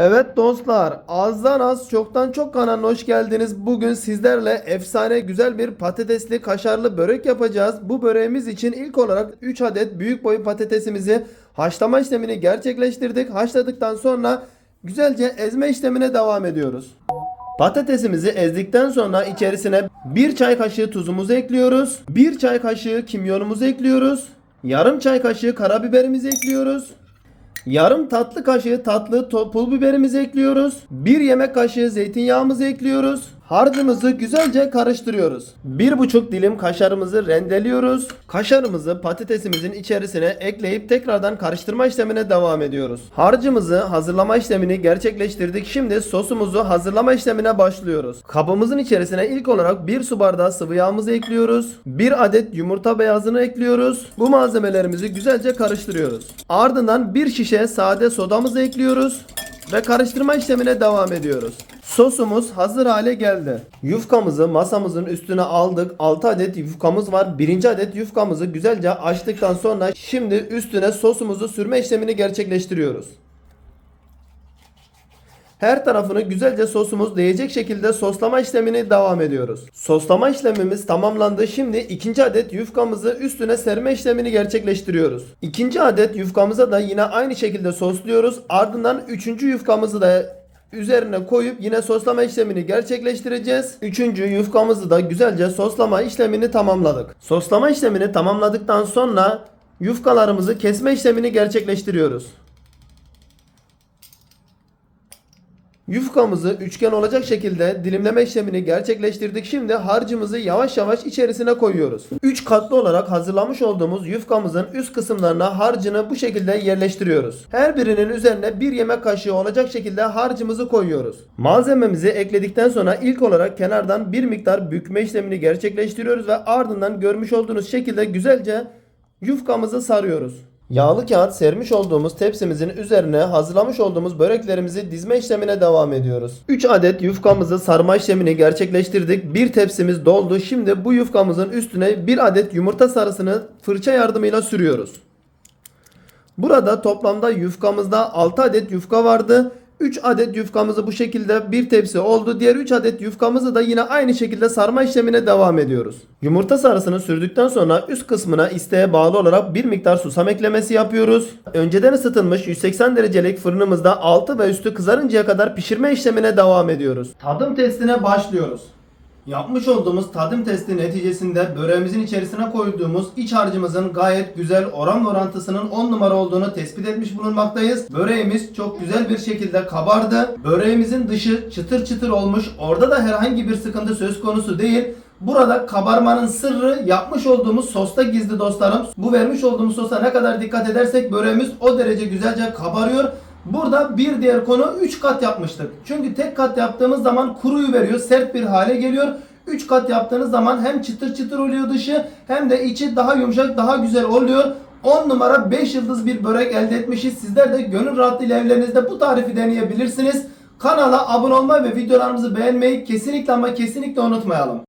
Evet dostlar, azdan az çoktan çok kanalına hoş geldiniz. Bugün sizlerle efsane güzel bir patatesli kaşarlı börek yapacağız. Bu böreğimiz için ilk olarak 3 adet büyük boy patatesimizi haşlama işlemini gerçekleştirdik. Haşladıktan sonra güzelce ezme işlemine devam ediyoruz. Patatesimizi ezdikten sonra içerisine 1 çay kaşığı tuzumuzu ekliyoruz. 1 çay kaşığı kimyonumuzu ekliyoruz. Yarım çay kaşığı karabiberimizi ekliyoruz. Yarım tatlı kaşığı tatlı pul biberimizi ekliyoruz. 1 yemek kaşığı zeytinyağımızı ekliyoruz. Harcımızı güzelce karıştırıyoruz. 1,5 dilim kaşarımızı rendeliyoruz. Kaşarımızı patatesimizin içerisine ekleyip tekrardan karıştırma işlemine devam ediyoruz. Harcımızı hazırlama işlemini gerçekleştirdik. Şimdi sosumuzu hazırlama işlemine başlıyoruz. Kabımızın içerisine ilk olarak 1 su bardağı sıvı yağımızı ekliyoruz. 1 adet yumurta beyazını ekliyoruz. Bu malzemelerimizi güzelce karıştırıyoruz. Ardından 1 şişe sade sodamızı ekliyoruz ve karıştırma işlemine devam ediyoruz. Sosumuz hazır hale geldi. Yufkamızı masamızın üstüne aldık. 6 adet yufkamız var. Birinci adet yufkamızı güzelce açtıktan sonra şimdi üstüne sosumuzu sürme işlemini gerçekleştiriyoruz. Her tarafını güzelce sosumuz değecek şekilde soslama işlemini devam ediyoruz. Soslama işlemimiz tamamlandı. Şimdi ikinci adet yufkamızı üstüne serme işlemini gerçekleştiriyoruz. İkinci adet yufkamıza da yine aynı şekilde sosluyoruz. Ardından üçüncü yufkamızı da üzerine koyup yine soslama işlemini gerçekleştireceğiz. Üçüncü yufkamızı da güzelce soslama işlemini tamamladık. Soslama işlemini tamamladıktan sonra yufkalarımızı kesme işlemini gerçekleştiriyoruz. Yufkamızı üçgen olacak şekilde dilimleme işlemini gerçekleştirdik. Şimdi harcımızı yavaş yavaş içerisine koyuyoruz. 3 katlı olarak hazırlamış olduğumuz yufkamızın üst kısımlarına harcını bu şekilde yerleştiriyoruz. Her birinin üzerine bir yemek kaşığı olacak şekilde harcımızı koyuyoruz. Malzememizi ekledikten sonra ilk olarak kenardan bir miktar bükme işlemini gerçekleştiriyoruz ve ardından görmüş olduğunuz şekilde güzelce yufkamızı sarıyoruz. Yağlı kağıt sermiş olduğumuz tepsimizin üzerine hazırlamış olduğumuz böreklerimizi dizme işlemine devam ediyoruz. 3 adet yufkamızı sarma işlemini gerçekleştirdik. Bir tepsimiz doldu. Şimdi bu yufkamızın üstüne bir adet yumurta sarısını fırça yardımıyla sürüyoruz. Burada toplamda yufkamızda 6 adet yufka vardı. 3 adet yufkamızı bu şekilde bir tepsi oldu. Diğer 3 adet yufkamızı da yine aynı şekilde sarma işlemine devam ediyoruz. Yumurta sarısını sürdükten sonra üst kısmına isteğe bağlı olarak bir miktar susam eklemesi yapıyoruz. Önceden ısıtılmış 180 derecelik fırınımızda altı ve üstü kızarıncaya kadar pişirme işlemine devam ediyoruz. Tadım testine başlıyoruz. Yapmış olduğumuz tadım testi neticesinde böreğimizin içerisine koyduğumuz iç harcımızın gayet güzel oran orantısının 10 numara olduğunu tespit etmiş bulunmaktayız. Böreğimiz çok güzel bir şekilde kabardı. Böreğimizin dışı çıtır çıtır olmuş. Orada da herhangi bir sıkıntı söz konusu değil. Burada kabarmanın sırrı yapmış olduğumuz sosta gizli dostlarım. Bu vermiş olduğumuz sosa ne kadar dikkat edersek böreğimiz o derece güzelce kabarıyor. Burada bir diğer konu 3 kat yapmıştık. Çünkü tek kat yaptığımız zaman kuruyu veriyor, sert bir hale geliyor. 3 kat yaptığınız zaman hem çıtır çıtır oluyor dışı hem de içi daha yumuşak, daha güzel oluyor. 10 numara 5 yıldız bir börek elde etmişiz. Sizler de gönül rahatlığıyla evlerinizde bu tarifi deneyebilirsiniz. Kanala abone olmayı ve videolarımızı beğenmeyi kesinlikle ama kesinlikle unutmayalım.